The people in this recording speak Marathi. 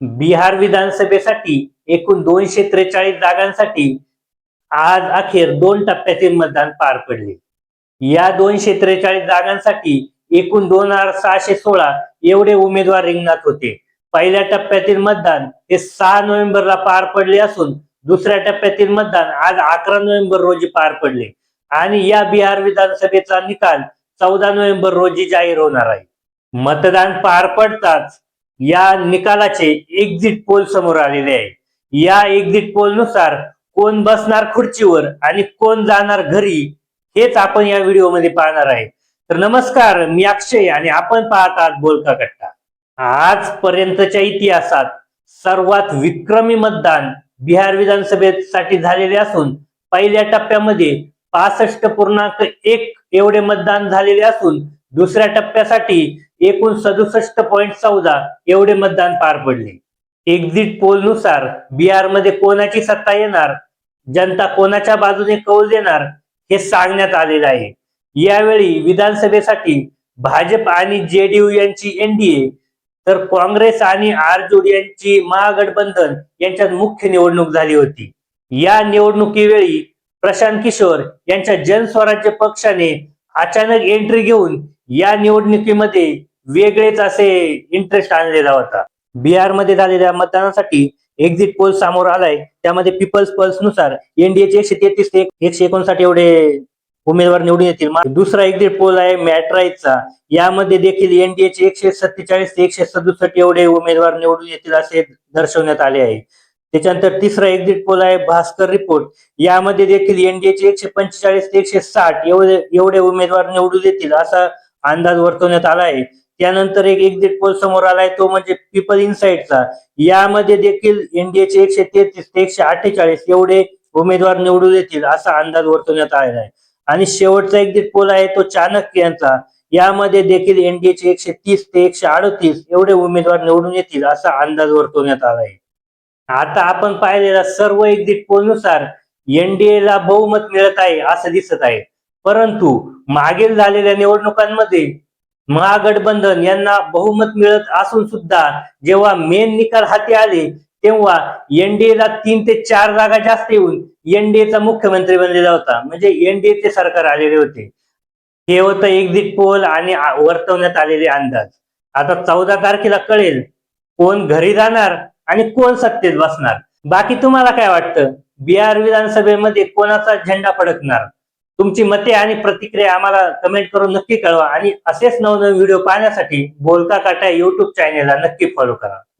बिहार विधानसभेसाठी एकूण दोनशे त्रेचाळीस जागांसाठी आज अखेर दोन टप्प्यातील मतदान पार पडले. या दोनशे त्रेचाळीस जागांसाठी एकूण दोन हजार सहाशे सोळा एवढे उमेदवार रिंगणात होते. पहिल्या टप्प्यातील मतदान हे सहा नोव्हेंबरला पार पडले असून दुसऱ्या टप्प्यातील मतदान आज अकरा नोव्हेंबर रोजी पार पडले आणि या बिहार विधानसभेचा निकाल चौदा नोव्हेंबर रोजी जाहीर होणार आहे. मतदान पार पडताच या निकालाचे एक्झिट पोल समोर आलेले आहे. या एक्झिट पोलनुसार कोण बसणार खुर्चीवर आणि कोण जाणार घरी हेच आपण या व्हिडिओमध्ये पाहणार आहे. तर नमस्कार मी अक्षय आणि आपण पाहत आहात बोलका कट्टा. आजपर्यंतच्या इतिहासात सर्वात विक्रमी मतदान बिहार विधानसभेसाठी झालेले असून पहिल्या टप्प्यामध्ये पासष्ट पूर्णांक एक एवढे मतदान झालेले असून दुसऱ्या टप्प्यासाठी एकूण सदुसष्ट पॉईंट चौदा एवढे मतदान पार पडले. एक्झिट पोलनुसार बिहारमध्ये कोणाची सत्ता येणार? जनता कोणाच्या बाजूने कौल देणार? हे सांगण्यात आलेलं आहे. यावेळी विधानसभेसाठी भाजप आणि जेडीयू यांची एनडीए तर काँग्रेस आणि आरजेडी यांची महागठबंधन यांच्यात मुख्य निवडणूक झाली होती. या निवडणुकीवेळी प्रशांत किशोर यांच्या जनस्वराज्य पक्षाने अचानक एंट्री घेऊन या निवडणुकीमध्ये वेगळेच असे इंटरेस्ट आणलेला होता. बिहारमध्ये झालेल्या मतदानासाठी एक्झिट पोल समोर आलाय. त्यामध्ये पीपल्स पल्सनुसार एनडीएचे एकशे तेहतीस ते एकशे एकोणसाठ एवढे उमेदवार निवडून येतील. दुसरा एक्झिट पोल आहे मॅट्राईजचा. यामध्ये देखील एनडीएचे एकशे सत्तेचाळीस ते एकशे सदुसष्ट एवढे उमेदवार निवडून येतील असे दर्शवण्यात आले आहे. त्याच्यानंतर तिसरा एक्झिट पोल आहे भास्कर रिपोर्ट. यामध्ये देखील एनडीएचे एकशे पंचेचाळीस ते एकशे साठ एवढे एवढे उमेदवार निवडून येतील असा अंदाज वर्तवण्यात आला आहे. त्यानंतर एक एक्झिट पोल समोर आलाय तो म्हणजे पीपल इनसाइडचा यामध्ये देखील एनडीएचे एकशे तेहतीस ते एकशे अठ्ठेचाळीस एवढे उमेदवार निवडून येतील असा अंदाज वर्तवण्यात आलेला आहे. आणि शेवटचा एक्झिट पोल आहे तो चाणक्य यांचा. यामध्ये देखील एनडीएचे एकशे तीस ते एकशे अडतीस एवढे उमेदवार निवडून येतील असा अंदाज वर्तवण्यात आला आहे. आता आपण पाहिलेला सर्व एक्झिट पोलनुसार एनडीएला एनडीए ला बहुमत मिळत आहे असं दिसत आहे. परंतु मागील झालेल्या निवडणुकांमध्ये महागठबंधन यांना बहुमत मिळत असून सुद्धा जेव्हा मेन निकाल हाती आले तेव्हा एनडीएला तीन ते चार जागा जास्त येऊन एनडीएचा मुख्यमंत्री बनलेला होता. म्हणजे एनडीएचे सरकार आलेले होते. हे होतं एक्झिट पोल आणि वर्तवण्यात आलेले अंदाज. आता चौदा तारखेला कळेल कोण घरी जाणार आणि कोण सत्तेत बसणार. बाकी तुम्हाला काय वाटतं? बिहार विधानसभेमध्ये कोणाचा झेंडा फडकणार? तुमची मते आणि प्रतिक्रिया आम्हाला कमेंट करून नक्की कळवा. आणि असेच नवनवीन व्हिडिओ पाहण्यासाठी बोलता काटा युट्यूब चॅनेलला नक्की फॉलो करा.